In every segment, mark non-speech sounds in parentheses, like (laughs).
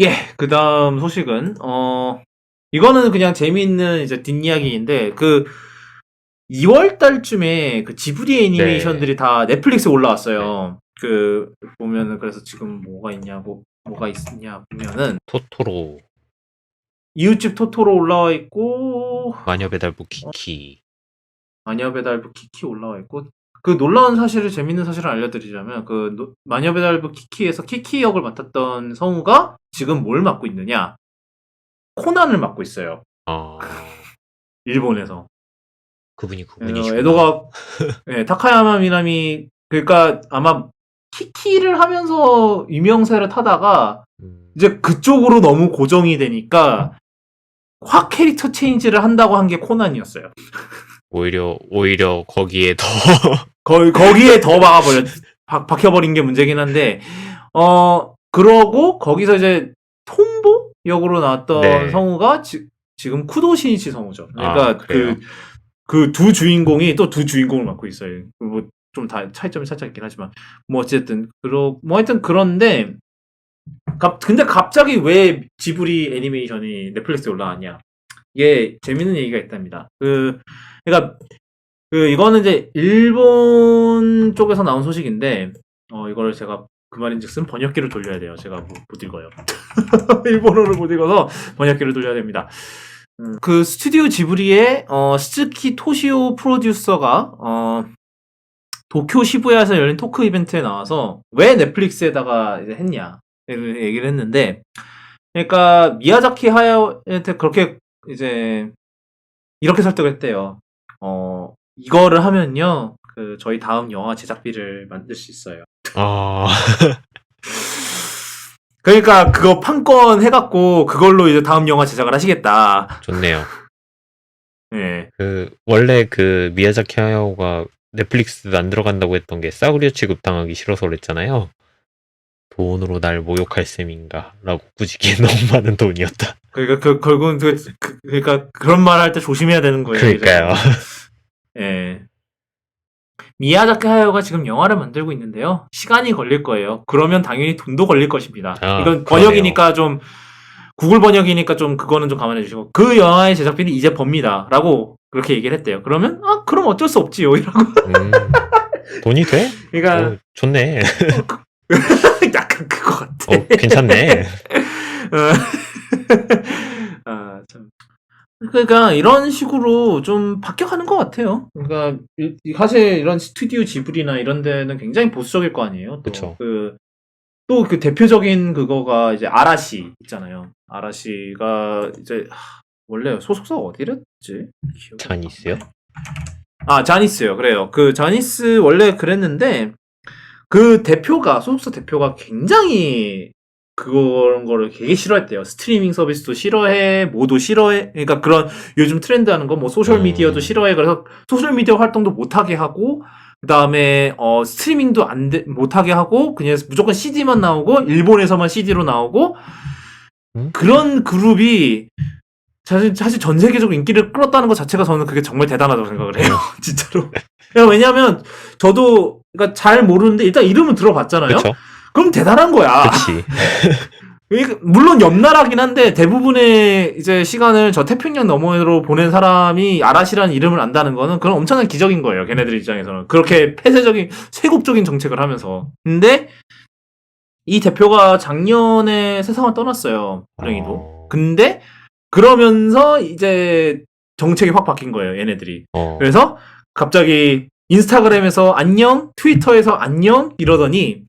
예, 그 다음 소식은, 어, 이거는 그냥 재미있는 이제 뒷이야기인데, 그, 2월 달쯤에 그 지브리 애니메이션들이 다 넷플릭스에 올라왔어요. 그, 보면은, 그래서 지금 뭐가 있냐고, 뭐가 있냐 보면은, 토토로, 이웃집 토토로 올라와 있고, 마녀 배달부 키키. 마녀 배달부 키키 올라와 있고, 그 놀라운 사실을, 재밌는 사실을 알려드리자면, 그, 노- 마녀 배달부 키키에서 키키 역을 맡았던 성우가 지금 뭘 맡고 있느냐? 코난을 맡고 있어요. 아, 일본에서. 그분이 어, 그분이시구나. 에도가, 예, (laughs) 타카야마 미나미, 그러니까 아마 키키를 하면서 유명세를 타다가, 음, 이제 그쪽으로 너무 고정이 되니까, 확 캐릭터 체인지를 한다고 한 게 코난이었어요. 오히려, 오히려 거기에 더, (laughs) 거, 거기에 더 박아버려, 박, 박혀버린 게 문제긴 한데, 어, 그러고, 거기서 이제, 톰보 역으로 나왔던 네. 성우가 지, 지금 쿠도 신이치 성우죠. 그러니까 아? 그, 그 두 주인공이 또 두 주인공을 맡고 있어요. 뭐, 좀 다 차이점이 살짝 있긴 하지만, 뭐, 어쨌든, 그러, 뭐, 하여튼 그런데, 갑, 근데 갑자기 왜 지브리 애니메이션이 넷플릭스에 올라왔냐. 이게 재밌는 얘기가 있답니다. 그, 그니까, 그, 이거는 이제, 일본 쪽에서 나온 소식인데, 어, 이거를 제가 그 말인 즉슨 번역기를 돌려야 돼요. 제가 못, 못 읽어요. 일본어를 못 읽어서 번역기를 돌려야 됩니다. 음, 그 스튜디오 지브리의, 어, 스즈키 토시오 프로듀서가, 어, 도쿄 시부야에서 열린 토크 이벤트에 나와서 왜 넷플릭스에다가 이제 했냐. 를 얘기를 했는데, 그러니까 미야자키 하야오한테 그렇게 이제 이렇게 설득을 했대요. 어 이거를 하면요, 그 저희 다음 영화 제작비를 만들 수 있어요. 아, 그러니까 그거 판권 해 갖고 그걸로 이제 다음 영화 제작을 하시겠다. 좋네요. 예. 그, 원래 그, 미야자키 하야오가 넷플릭스 안 들어간다고 했던 게 싸구려 취급당하기 싫어서 그랬잖아요. 돈으로 날 모욕할 셈인가? 라고 꾸짖기에 (laughs) 너무 많은 돈이었다. 그러니까 그 결국은 그, 그 그러니까 그런 말 할 때 조심해야 되는 거예요. 그러니까요. (laughs) 예. 미야자키 하야오가 지금 영화를 만들고 있는데요. 시간이 걸릴 거예요. 그러면 당연히 돈도 걸릴 것입니다. 아, 이건. 번역이니까 좀 구글 번역이니까 좀 그거는 좀 감안해 주시고 그 영화의 제작비는 이제 법니다라고 그렇게 얘기를 했대요. 그러면 아 그럼 어쩔 수 없지요. 이라고. 음, 돈이 돼? 그러니까 어, 좋네. (laughs) 약간 그거 같아. 어, 괜찮네. (laughs) 어. 아, 참. 그러니까 이런 식으로 좀 바뀌어가는 것 같아요. 그러니까 이- 이- 사실 이런 스튜디오 지브리나 이런 데는 굉장히 보수적일 거 아니에요. 그쵸. 그, 또그 대표적인 그거가 이제 아라시 있잖아요. 아라시가 이제 하, 원래 소속사 어디랬지? 기억이 자니스요? 아, 자니스요. 그래요. 그 자니스 원래 그랬는데 그 대표가 소속사 대표가 굉장히 그런 거를 되게 싫어했대요. 스트리밍 서비스도 싫어해, 뭐도 싫어해. 그러니까 그런 요즘 트렌드 하는 거 뭐 소셜 미디어도 음. 싫어해. 그래서 소셜 미디어 활동도 못 하게 하고 그다음에 어 스트리밍도 안 돼, 못 하게 하고 그냥 무조건 CD만 나오고 일본에서만 CD로 나오고 음? 그런 그룹이 사실, 사실 전 세계적으로 인기를 끌었다는 것 자체가 저는 그게 정말 대단하다고 생각을 해요. (laughs) 진짜로. 왜냐면 저도 그러니까 잘 모르는데 일단 이름은 들어봤잖아요. 그쵸? 그럼 대단한 거야. 그치. (laughs) 물론 옆나라긴 한데 대부분의 이제 시간을 저 태평양 너머로 보낸 사람이 아라시라는 이름을 안다는 거는 그런 엄청난 기적인 거예요. 걔네들 입장에서는 그렇게 폐쇄적인 세국적인 정책을 하면서. 근데 이 대표가 작년에 세상을 떠났어요. 불행히도. 어, 근데 그러면서 이제 정책이 확 바뀐 거예요. 얘네들이. 어, 그래서 갑자기 인스타그램에서 안녕, 트위터에서 안녕 이러더니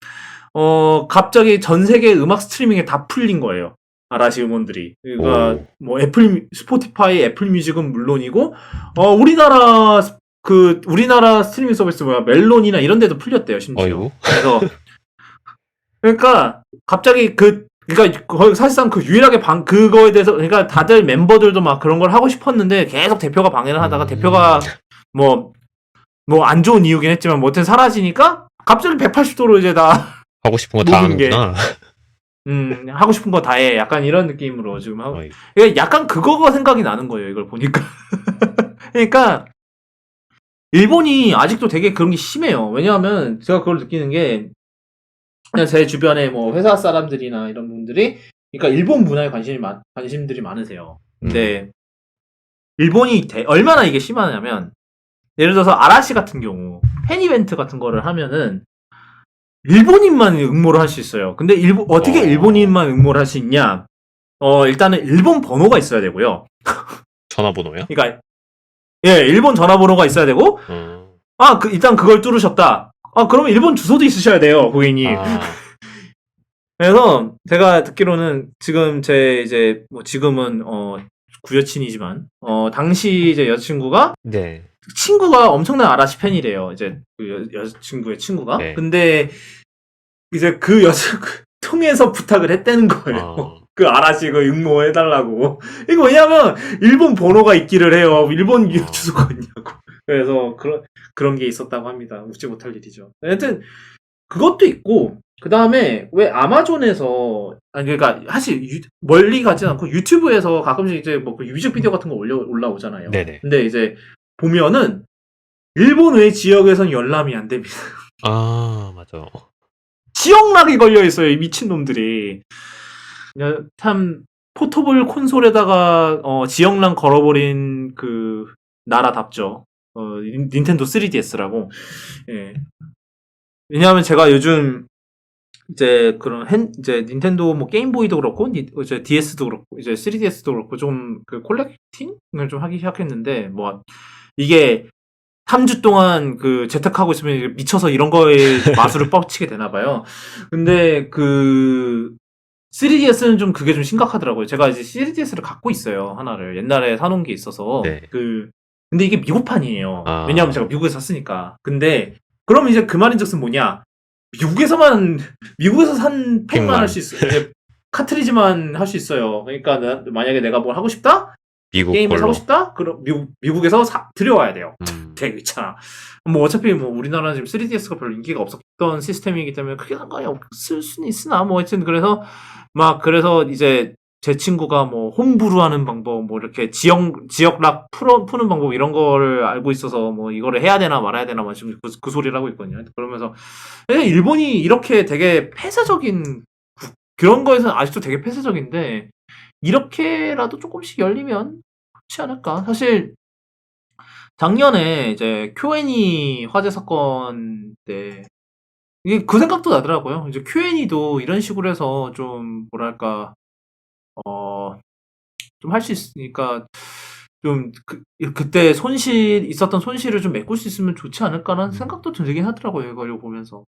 어 갑자기 전 세계 음악 스트리밍에 다 풀린 거예요. 아라시 음원들이. 그러니까 오. 뭐 애플 스포티파이, 애플 뮤직은 물론이고 어 우리나라 스- 그 우리나라 스트리밍 서비스 뭐야 멜론이나 이런 데도 풀렸대요 심지어. 어이구. 그래서 그러니까 갑자기 그 그러니까 거의 사실상 그 유일하게 방 그거에 대해서 그러니까 다들 멤버들도 막 그런 걸 하고 싶었는데 계속 대표가 방해를 하다가 음. 대표가 뭐 뭐 안 좋은 이유긴 했지만 뭐 어쨌든 사라지니까 갑자기 180도로 이제 다 하고 싶은 거 다 모든 게- 하는구나. 음, 하고 싶은 거 다 해. 약간 이런 느낌으로 지금 하고. 이게 약간 그거가 생각이 나는 거예요. 이걸 보니까. (laughs) 그러니까 일본이 아직도 되게 그런 게 심해요. 왜냐하면 제가 그걸 느끼는 게 그냥 제 주변에 뭐 회사 사람들이나 이런 분들이 그러니까 일본 문화에 관심이 많, 관심들이 많으세요. 음. 근데 일본이 대- 얼마나 이게 심하냐면 예를 들어서 아라시 같은 경우 팬 이벤트 같은 거를 하면은 일본인만 응모를 할 수 있어요. 근데 일본 어떻게 어. 일본인만 응모를 할 수 있냐? 어 일단은 일본 번호가 있어야 되고요. 전화번호요? 그러니까 예 일본 전화번호가 있어야 되고 어. 아 그, 일단 그걸 뚫으셨다. 아 그러면 일본 주소도 있으셔야 돼요 고객님. 아, (laughs) 그래서 제가 듣기로는 지금 제 이제 뭐 지금은 어 구여친이지만 어 당시 이제 여자친구가 네. 친구가 엄청난 아라시 팬이래요. 이제 그 여, 여자친구의 친구가. 네. 근데 이제 그 여자친구 (laughs) 통해서 부탁을 했다는 거예요. 아, (laughs) 그 아라시 그 응모 해달라고. 이거 왜냐면 일본 번호가 있기를 해요. 일본 어. 주소가 있냐고. 그래서 그런 그런 게 있었다고 합니다. 웃지 못할 일이죠. 하여튼 그것도 있고 그 다음에 왜 아마존에서 아니 그러니까 사실 유- 멀리 가진 않고 유튜브에서 가끔씩 이제 뭐 그 뮤직비디오 같은 거 올려 올라오잖아요. 네네. 근데 이제 보면은 일본 외 지역에선 열람이 안 됩니다. 아, 맞아. 지역락이 걸려 있어요, 이 미친 놈들이. 그냥 참, 포터블 콘솔에다가, 어, 지역락 걸어버린 그, 나라답죠. 어, 닌- 닌텐도 3DS라고. 예. 왜냐하면 제가 요즘, 이제 그런 핸, 이제 닌텐도 뭐 게임보이도 그렇고, 니- 이제 DS도 그렇고, 이제 3DS도 그렇고, 좀 그 콜렉팅을 좀 하기 시작했는데, 뭐, 이게 3주 동안 그 재택하고 있으면 미쳐서 이런 거에 (laughs) 마술을 뻗치게 되나 봐요. 근데 그 3DS는 좀 그게 좀 심각하더라고요. 제가 이제 3DS를 갖고 있어요. 하나를. 옛날에 사놓은 게 있어서. 네. 그, 근데 이게 미국판이에요. 아. 왜냐하면 제가 미국에서 샀으니까. 근데, 그럼 이제 그 말인 즉슨 뭐냐. 미국에서만, 미국에서 산 팩만. 할 수 있어요. 카트리지만 할 수 있어요. 그러니까 나- 만약에 내가 뭘 하고 싶다? 미국 게임을 걸로. 사고 싶다? 그럼 미국, 미국에서 사, 들여와야 돼요. 음. (laughs) 되게 귀찮아. 뭐 어차피 뭐 우리나라는 지금 3DS가 별로 인기가 없었던 시스템이기 때문에 크게 상관이 없을 수는 있으나 뭐 하여튼 그래서 막 그래서 이제 제 친구가 뭐 홈브루 하는 방법 뭐 이렇게 지역 지역락 풀어 푸는 방법 이런 거를 알고 있어서 뭐 이거를 해야 되나 말아야 되나 막 지금 그, 그 소리를 하고 있거든요. 그러면서 왜 일본이 이렇게 되게 폐쇄적인 국- 그런 거에서는 아직도 되게 폐쇄적인데 이렇게라도 조금씩 열리면 좋지 않을까. 사실 작년에 이제 큐엔이 화재 사건 때 이게 그 생각도 나더라고요. 이제 큐엔이도 이런 식으로 해서 좀 뭐랄까 어 좀 할 수 있으니까 좀 그, 그때 손실 있었던 손실을 좀 메꿀 수 있으면 좋지 않을까라는 생각도 들긴 하더라고요. 이걸 보면서